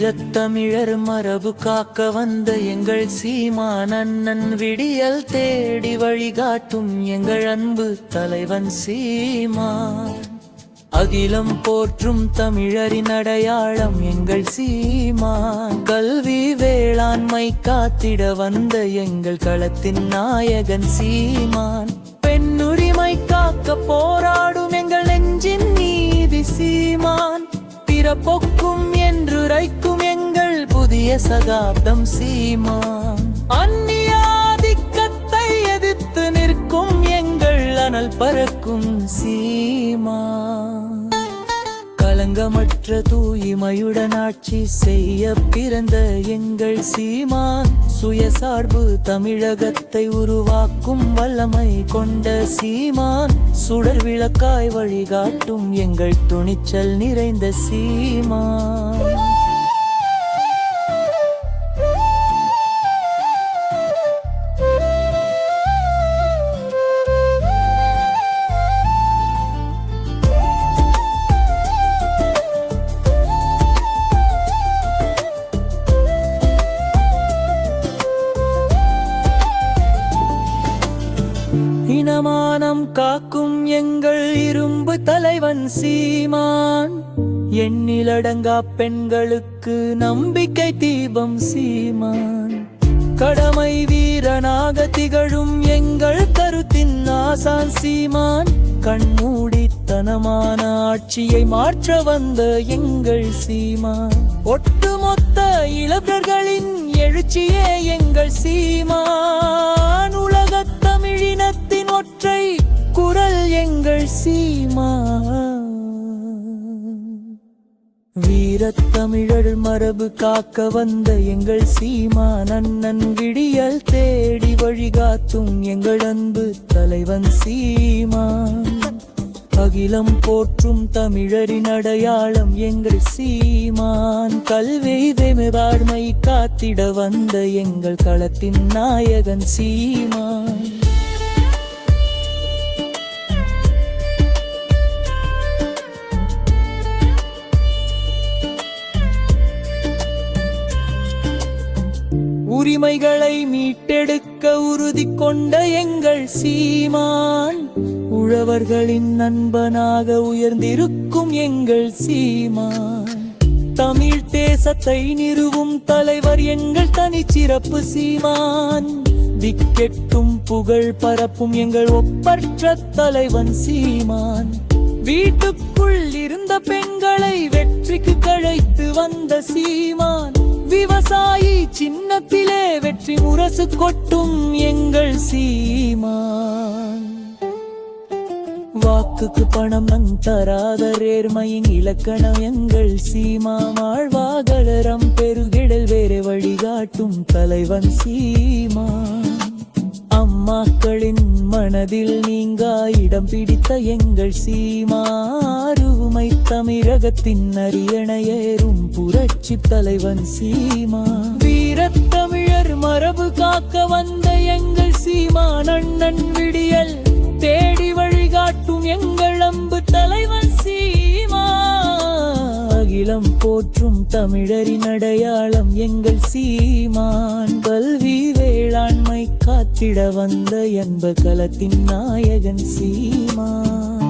வீரத்தமிழர் மரபு காக்க வந்த எங்கள் சீமான் அண்ணன் விடியல் தேடி வழிகாட்டும் எங்கள் அன்பு தலைவன் சீமான். அகிலம் போற்றும் தமிழரின் அடையாளம் எங்கள் சீமா கல்வி வேளாண்மை காத்திட வந்த எங்கள் களத்தின் நாயகன் சீமான். பெண்ணுரிமை காக்க போராடும் எங்கள் நெஞ்சின் நீதி சீமான். பிறப்பொக்கும் என்றுரைக்கும் எங்கள் புதிய சகாப்தம் சீமான் அந்நியாதிக்கத்தை எதிர்த்து நிற்கும் எங்கள் அனல் பறக்கும் சீமா. களங்கமற்ற தூய்மையுடன் ஆட்சி செய்ய பிறந்த எங்கள் சீமா. சுயசார்பு தமிழகத்தை உருவாக்கும் வல்லமை கொண்ட சீமான் சுடர் விளக்காய் வழிகாட்டும் எங்கள் துணிச்சல் நிறைந்த சீமான் ஞானமானம் காக்கும் எங்கள் இரும்பு தலைவன் சீமான். எண்ணிலடங்கா பெண்களுக்கு நம்பிக்கை தீபம் சீமான். கடமை வீரனாக திகழும் எங்கள் கருத்தின் ஆசான் சீமான். கண்மூடித்தனமான ஆட்சியை மாற்ற வந்த எங்கள் சீமான். ஒட்டுமொத்த இளவர்களின் எழுச்சியே எங்கள் சீமான். வீரத்தமிழர் மரபு காக்க வந்த எங்கள் சீமான் அண்ணன் விடியல் தேடி வழிகாத்தும் எங்கள் அன்பு தலைவன் சீமான். அகிலம் போற்றும் தமிழரின் அடையாளம் எங்கள் சீமான். கல்வி காத்திட வந்த எங்கள் களத்தின் நாயகன் சீமான். உரிமைகளை மீட்டெடுக்க உறுதி கொண்ட எங்கள் சீமான் உழவர்களின் நண்பனாக உயர்ந்திருக்கும் எங்கள் சீமான். தமிழ் தேசத்தை நிறுவும் தலைவர் எங்கள் தனிச்சிறப்பு சீமான். திக்கெட்டும் புகழ் பரப்பும் எங்கள் ஒப்பற்ற தலைவன் சீமான். வீட்டுக்குள் இருந்த பெண்களை வெற்றிக்கு கழைத்து வந்த சீமான். விவசாயி சின்னத்திலே வெற்றி முரசு கொட்டும் எங்கள் சீமா வாக்குக்கு பணம் தராத ரேர்மையின் இலக்கணம் எங்கள் சீமா வாழ்வாகலரம் பெருகிடல் வேறு வழிகாட்டும் தலைவன் சீமா அம்மாக்களின் மனதில் நீங்க இடம் பிடித்த எங்கள் சீமா தமிழகத்தின் அரியணையேறும் புரட்சி தலைவன் சீமா. வீரத்தமிழர் மரபு காக்க வந்த எங்கள் சீமா நன்னன் விடியல். தேடி வழிகாட்டும் எங்கள் அம்பு தலைவன் சீமா. அகிலம் போற்றும் தமிழரின் அடையாளம் எங்கள் சீமான். கல்வி வேளாண்மை காத்திட வந்த என்ப கலத்தின் நாயகன் சீமான்.